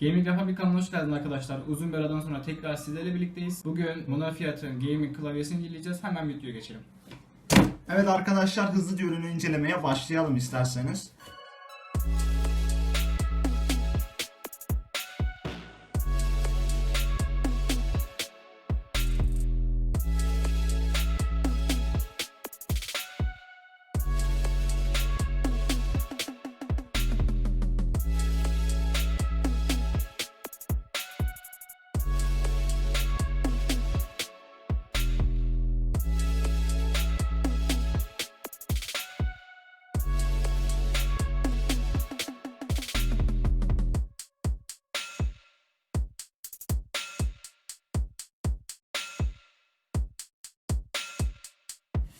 Gaming Rafa bir kanalına hoş geldiniz arkadaşlar. Uzun bir aradan sonra tekrar sizlerle birlikteyiz. Bugün Monofiat'ın gaming klavyesini inceleyeceğiz. Hemen videoya geçelim. Evet arkadaşlar hızlıca ürünü incelemeye başlayalım isterseniz.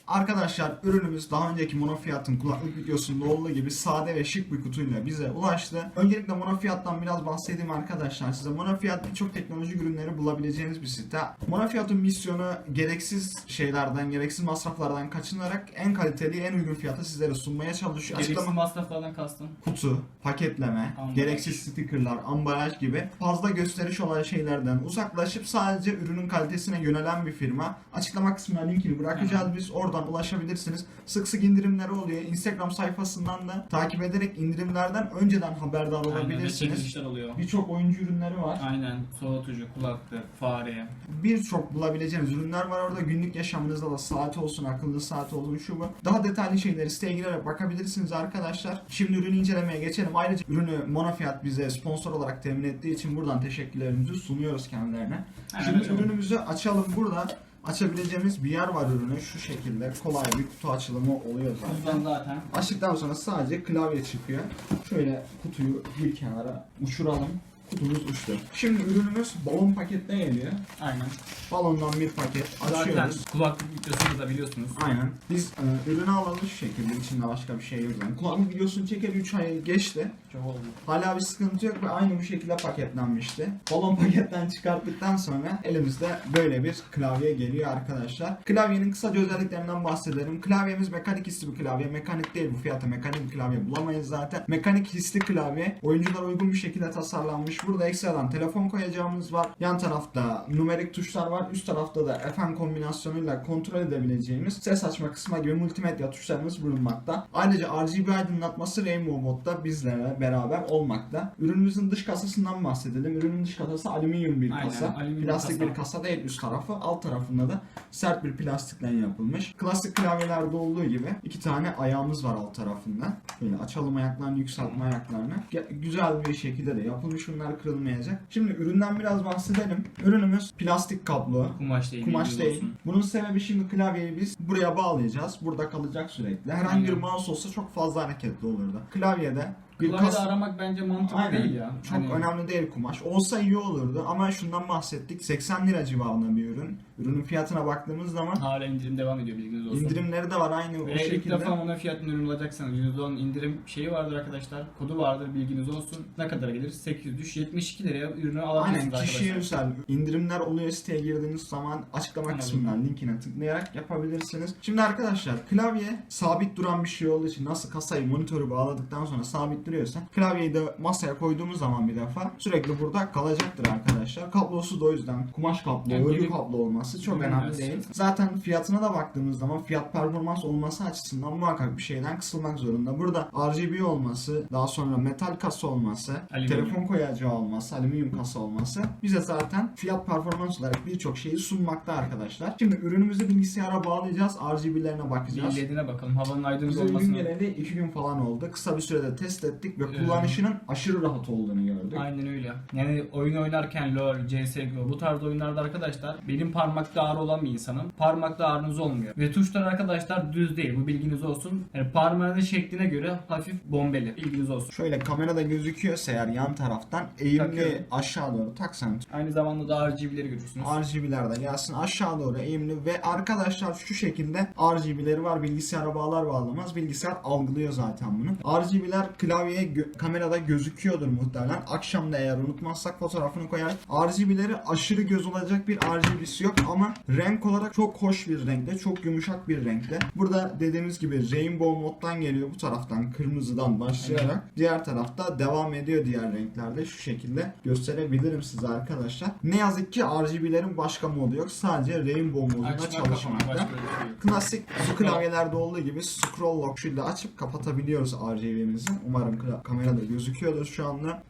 Arkadaşlar ürünümüz daha önceki monofiyatın kulaklık videosunda olduğu gibi sade ve şık bir kutuyla bize ulaştı. Öncelikle monofiyattan biraz bahsedeyim arkadaşlar size. Monofiyat birçok teknoloji ürünleri bulabileceğiniz bir site. Monofiyatın misyonu gereksiz şeylerden, gereksiz masraflardan kaçınarak en kaliteli, en uygun fiyata sizlere sunmaya çalışıyor. Gereksiz Açıklama masraflardan kastım. kutu, paketleme, Ambalaj. gereksiz stickerlar, ambalaj gibi fazla gösteriş olan şeylerden uzaklaşıp sadece ürünün kalitesine yönelen bir firma. Açıklama kısmına linkini bırakacağız biz. Oradan ulaşabilirsiniz. Sık sık indirimleri oluyor. Instagram sayfasından da takip ederek indirimlerden önceden haberdar Aynen olabilirsiniz. Birçok oyuncu ürünleri var. Aynen soğutucu, kulaklık, fare. Birçok bulabileceğiniz ürünler var orada. Günlük yaşamınızda da saati olsun, akıllı saati olsun şu bu. Daha detaylı şeyleri siteye girerek bakabilirsiniz arkadaşlar. Şimdi ürünü incelemeye geçelim. Ayrıca ürünü Monofiyat bize sponsor olarak temin ettiği için buradan teşekkürlerimizi sunuyoruz kendilerine. Hemen Şimdi açalım. ürünümüzü açalım. Burada açabileceğimiz bir yer var ürünü. Şu şekilde kolay bir kutu açılımı oluyor zaten. Zaten. Açtıktan sonra sadece klavye çıkıyor. Şöyle kutuyu bir kenara uçuralım. Kutumuz uçtu. Şimdi ürünümüz balon pakette geliyor. Aynen. Balondan bir paket Zaten açıyoruz. kulaklık videosu da biliyorsunuz. Aynen. Biz e, ürünü alalım şu şekilde. İçinde başka bir şey yok. Yani kulaklık videosunu çeker 3 ay geçti. Çok oldu. Hala bir sıkıntı yok ve aynı bu şekilde paketlenmişti. Balon paketten çıkarttıktan sonra elimizde böyle bir klavye geliyor arkadaşlar. Klavyenin kısaca özelliklerinden bahsedelim. Klavyemiz mekanik hisli bir klavye. Mekanik değil bu fiyata mekanik bir klavye bulamayız zaten. Mekanik hisli klavye oyunculara uygun bir şekilde tasarlanmış. Burada ekstradan telefon koyacağımız var. Yan tarafta numerik tuşlar var. Üst tarafta da FM kombinasyonuyla kontrol edebileceğimiz ses açma kısmı gibi multimedya tuşlarımız bulunmakta. Ayrıca RGB aydınlatması Rainbow Mod'da bizlerle beraber olmakta. Ürünümüzün dış kasasından bahsedelim. Ürünün dış kasası alüminyum bir Aynen, kasa. alüminyum Plastik kasa. bir kasa değil üst tarafı. Alt tarafında da sert bir plastikten yapılmış. Klasik klavyelerde olduğu gibi iki tane ayağımız var alt tarafında. Böyle açalım ayaklarını, yükseltme ayaklarını. Güzel bir şekilde de yapılmış. Bunlar kırılmayacak. Şimdi üründen biraz bahsedelim. Ürünümüz plastik kaplı. Kumaş değil. Kumaş değil. olsun. Bunun sebebi şimdi klavyeyi biz buraya bağlayacağız. Burada kalacak sürekli. Herhangi bir Aynen. mouse olsa çok fazla hareketli olurdu. Klavyede bir Klavyede kas... aramak bence mantıklı Aynen. değil ya. Çok Hani- önemli değil kumaş. Olsa iyi olurdu ama şundan bahsettik. 80 lira civarında bir ürün. Ürünün fiyatına baktığımız zaman Hala indirim devam ediyor bilginiz olsun. indirimleri de var aynı o Ve ilk şekilde. defa monofiyatın ürün alacaksanız %10 indirim şeyi vardır arkadaşlar. Kodu vardır bilginiz olsun. Ne kadar gelir? 800 72 liraya ürünü alabilirsiniz Aynen kişiye arkadaşlar. özel indirimler oluyor siteye girdiğiniz zaman açıklama Anladım. kısmından linkine tıklayarak yapabilirsiniz. Şimdi arkadaşlar klavye sabit duran bir şey olduğu için nasıl kasayı monitörü bağladıktan sonra sabit duruyorsa klavyeyi de masaya koyduğumuz zaman bir defa sürekli burada kalacaktır arkadaşlar. Kablosu da o yüzden kumaş kablo, Yani örgü kablo olması çok önemli değil. Zaten fiyatına da baktığımız zaman fiyat performans olması açısından muhakkak bir şeyden kısılmak zorunda. Burada RGB olması, daha sonra metal kasa olması, Alüminyum. telefon koyacağı olması, alüminyum kasa olması bize zaten fiyat performans olarak birçok şeyi sunmakta arkadaşlar. Şimdi ürünümüzü bilgisayara bağlayacağız. RGB'lerine bakacağız. Bir LED'ine bakalım. Havanın aydınlık Bize ürün olmasına. geleli 2 gün falan oldu. Kısa bir sürede test ettik ve Ee, kullanışının aşırı rahat olduğunu gördük. Aynen öyle. Yani oyun oynarken LoL, CSGO bu tarz oyunlarda arkadaşlar benim parmakta ağrı olan bir insanım. Parmakta ağrınız olmuyor. Ve tuşlar arkadaşlar düz değil. Bu bilginiz olsun. Yani parmağınızın şekline göre hafif bombeli. Bilginiz olsun. Şöyle kamerada gözüküyorsa eğer yan taraftan eğimli Takıyorum. aşağı doğru taksan Aynı zamanda da RGB'leri görürsünüz. RGB'ler de gelsin aşağı doğru eğimli ve arkadaşlar şu şekilde RGB'leri var bilgisayara bağlar bağlamaz bilgisayar algılıyor zaten bunu. RGB'ler klavye klavyeye gö- kamerada gözüküyordur muhtemelen. Akşam da eğer unutmazsak fotoğrafını koyar. RGB'leri aşırı göz olacak bir RGB'si yok ama renk olarak çok hoş bir renkte, çok yumuşak bir renkte. Burada dediğimiz gibi Rainbow moddan geliyor bu taraftan kırmızıdan başlayarak. Diğer tarafta devam ediyor diğer renklerde şu şekilde gösterebilirim size arkadaşlar. Ne yazık ki RGB'lerin başka modu yok. Sadece Rainbow modunda Açma kapama çalışmakta. başka bir şey yok. Klasik bu klavyelerde olduğu gibi scroll lock şöyle açıp kapatabiliyoruz RGB'mizi. Umarım kla- kamerada gözüküyordur şu anda.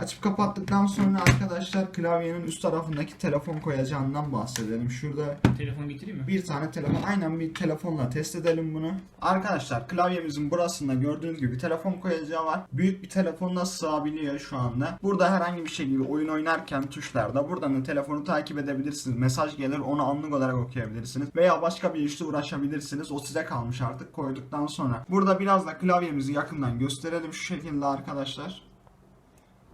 Açıp kapattıktan sonra arkadaşlar klavyenin üst tarafındaki telefon koyacağından bahsedelim. Şurada Telefon getireyim mi? bir tane telefon aynen bir telefonla test edelim bunu. Arkadaşlar klavyemizin burasında gördüğünüz gibi telefon koyacağı var. Büyük bir telefonla sığabiliyor şu anda. Burada herhangi bir şekilde oyun oynarken tuşlarda buradan da telefonu takip edebilirsiniz. Mesaj gelir onu anlık olarak okuyabilirsiniz. Veya başka bir işle uğraşabilirsiniz. O size kalmış artık koyduktan sonra. Burada biraz da klavyemizi yakından gösterelim şu şekilde arkadaşlar.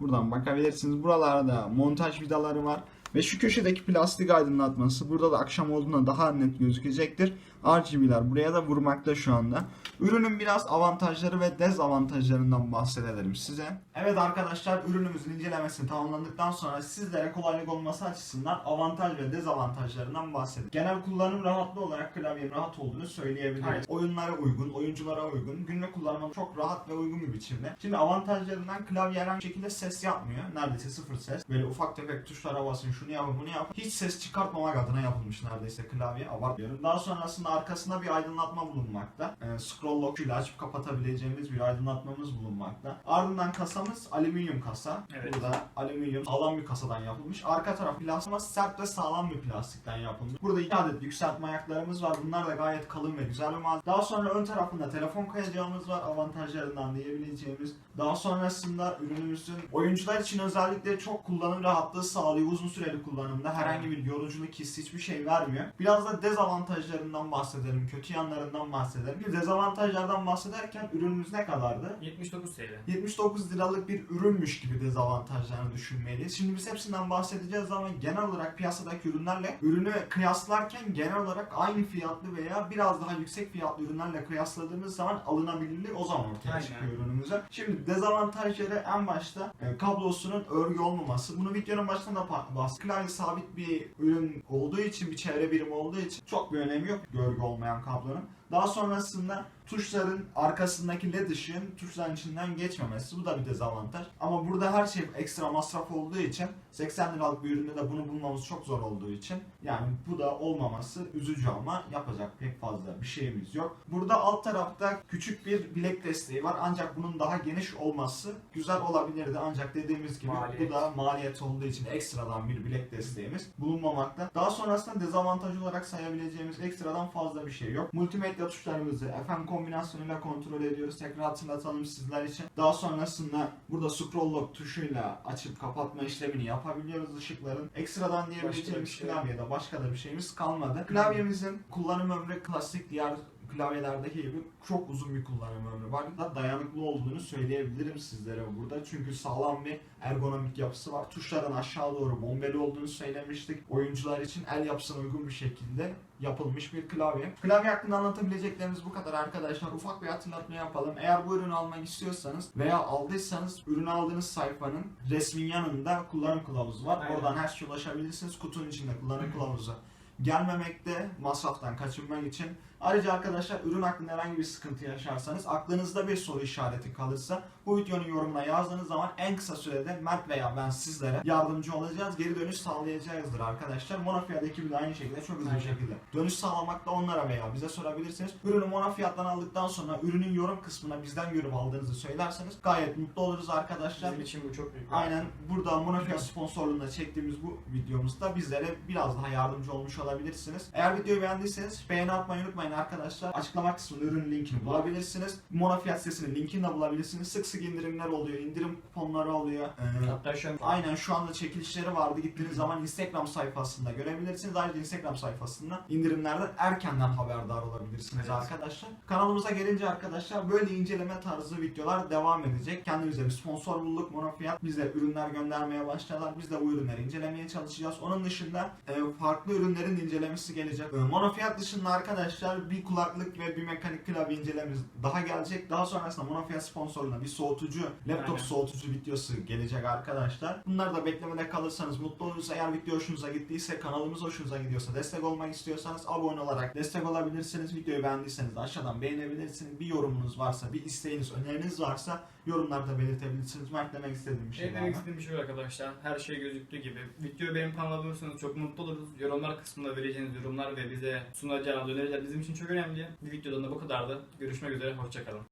Buradan bakabilirsiniz. Buralarda montaj vidaları var. Ve şu köşedeki plastik aydınlatması burada da akşam olduğunda daha net gözükecektir. RGB'ler buraya da vurmakta şu anda. Ürünün biraz avantajları ve dezavantajlarından bahsedelim size. Evet arkadaşlar ürünümüzün incelemesini tamamlandıktan sonra sizlere kolaylık olması açısından avantaj ve dezavantajlarından bahsedelim. Genel kullanım rahatlığı olarak klavyenin rahat olduğunu söyleyebiliriz. Evet. Oyunlara uygun, oyunculara uygun, günlük kullanıma çok rahat ve uygun bir biçimde. Şimdi avantajlarından klavye herhangi şekilde ses yapmıyor. Neredeyse sıfır ses. Böyle ufak tefek tuşlara basın, şunu yapın, bunu yapın. Hiç ses çıkartmamak adına yapılmış neredeyse klavye. Abartmıyorum. Daha sonrasında arkasında bir aydınlatma bulunmakta. Ee, scroll lock ile açıp kapatabileceğimiz bir aydınlatmamız bulunmakta. Ardından kasamız alüminyum kasa. Evet. Burada alüminyum sağlam bir kasadan yapılmış. Arka taraf plastik ama sert ve sağlam bir plastikten yapılmış. Burada iki adet yükseltme ayaklarımız var. Bunlar da gayet kalın ve güzel bir malzeme. Daha sonra ön tarafında telefon koyacağımız var. Avantajlarından diyebileceğimiz. Daha sonrasında ürünümüzün oyuncular için özellikle çok kullanım rahatlığı sağlıyor. Uzun süreli kullanımda herhangi bir yoruculuk hissi hiçbir şey vermiyor. Biraz da dezavantajlarından bahsedelim. Kötü yanlarından bahsedelim. Bir dezavantajlardan bahsederken ürünümüz ne kadardı? 79 TL. 79 liralık bir ürünmüş gibi dezavantajlarını düşünmeliyiz. Şimdi biz hepsinden bahsedeceğiz ama genel olarak piyasadaki ürünlerle ürünü kıyaslarken genel olarak aynı fiyatlı veya biraz daha yüksek fiyatlı ürünlerle kıyasladığımız zaman alınabilirliği o zaman ortaya Aynen. çıkıyor ürünümüze. Şimdi dezavantajları en başta e, kablosunun örgü olmaması. Bunu videonun başında da bahsettim. Klavye sabit bir ürün olduğu için, bir çevre birimi olduğu için çok bir önemi yok örgü olmayan kablonun. Daha sonrasında tuşların arkasındaki led ışığın tuşların içinden geçmemesi. Bu da bir dezavantaj. Ama burada her şey ekstra masraf olduğu için 80 liralık bir üründe de bunu bulmamız çok zor olduğu için yani bu da olmaması üzücü ama yapacak pek fazla bir şeyimiz yok. Burada alt tarafta küçük bir bilek desteği var ancak bunun daha geniş olması güzel olabilirdi ancak dediğimiz gibi Maliyet. bu da maliyet olduğu için ekstradan bir bilek desteğimiz bulunmamakta. Daha sonrasında dezavantaj olarak sayabileceğimiz ekstradan fazla bir şey yok. Multimedya tuşlarımızı FM kombinasyonuyla kontrol ediyoruz. Tekrar hatırlatalım sizler için. Daha sonrasında burada scroll lock tuşuyla açıp kapatma işlemini yapabiliyoruz ışıkların. Ekstradan diyebileceğimiz şey klavyede başka da bir şeyimiz kalmadı. Klavyemizin kullanım ömrü klasik diğer klavyelerdeki gibi çok uzun bir kullanım ömrü var. Da dayanıklı olduğunu söyleyebilirim sizlere burada. Çünkü sağlam bir ergonomik yapısı var. Tuşların aşağı doğru bombeli olduğunu söylemiştik. Oyuncular için el yapısına uygun bir şekilde yapılmış bir klavye. Klavye hakkında anlatabileceklerimiz bu kadar arkadaşlar. Ufak bir hatırlatma yapalım. Eğer bu ürünü almak istiyorsanız veya aldıysanız ürünü aldığınız sayfanın resmin yanında kullanım kılavuzu var. Aynen. Oradan her şeye ulaşabilirsiniz. Kutunun içinde kullanım kılavuzu gelmemekte masraftan kaçınmak için. Ayrıca arkadaşlar ürün hakkında herhangi bir sıkıntı yaşarsanız aklınızda bir soru işareti kalırsa bu videonun yorumuna yazdığınız zaman en kısa sürede Mert veya ben sizlere yardımcı olacağız. Geri dönüş sağlayacağızdır arkadaşlar. Monofiyat ekibi de aynı şekilde çok hızlı bir şekilde dönüş sağlamakta onlara veya bize sorabilirsiniz. Ürünü monofiyattan aldıktan sonra ürünün yorum kısmına bizden görüp aldığınızı söylerseniz gayet mutlu oluruz arkadaşlar. Bizim için bu çok büyük. Aynen burada Monofiyat sponsorluğunda çektiğimiz bu videomuzda bizlere biraz daha yardımcı olmuş olabilirsiniz. Eğer videoyu beğendiyseniz beğeni atmayı unutmayın arkadaşlar. Açıklama kısmında ürün linkini bulabilirsiniz. Monofiyat sitesinin linkini de bulabilirsiniz. Sık sık indirimler oluyor, indirim kuponları oluyor. Ee, Hatta şu an Aynen şu anda çekilişleri vardı. Gittiğiniz zaman Instagram sayfasında görebilirsiniz. Ayrıca Instagram sayfasında indirimlerden erkenden haberdar olabilirsiniz Evet. arkadaşlar. Kanalımıza gelince arkadaşlar böyle inceleme tarzı videolar devam edecek. Kendimize bir sponsor bulduk Monofiyat. Bize ürünler göndermeye başladılar. Biz de bu ürünleri incelemeye çalışacağız. Onun dışında e, farklı ürünlerin incelemesi gelecek. E, Monofiyat dışında arkadaşlar bir kulaklık ve bir mekanik klavye incelememiz daha gelecek. Daha sonrasında Monofia sponsorluğunda bir soğutucu, laptop Aynen. soğutucu videosu gelecek arkadaşlar. Bunlar da beklemede kalırsanız mutlu oluruz. Eğer video hoşunuza gittiyse, kanalımız hoşunuza gidiyorsa, destek olmak istiyorsanız abone olarak destek olabilirsiniz. Videoyu beğendiyseniz aşağıdan beğenebilirsiniz. Bir yorumunuz varsa, bir isteğiniz, öneriniz varsa yorumlarda belirtebilirsiniz. Mert demek istediğim bir şey var demek istediğim bir şey arkadaşlar. Her şey gözüktüğü gibi. Videoyu benim bulursanız çok mutlu oluruz. Yorumlar kısmında vereceğiniz yorumlar ve bize sunacağınız öneriler bizim için çok önemli. Bir videodan da bu kadardı. Görüşmek üzere. Hoşçakalın.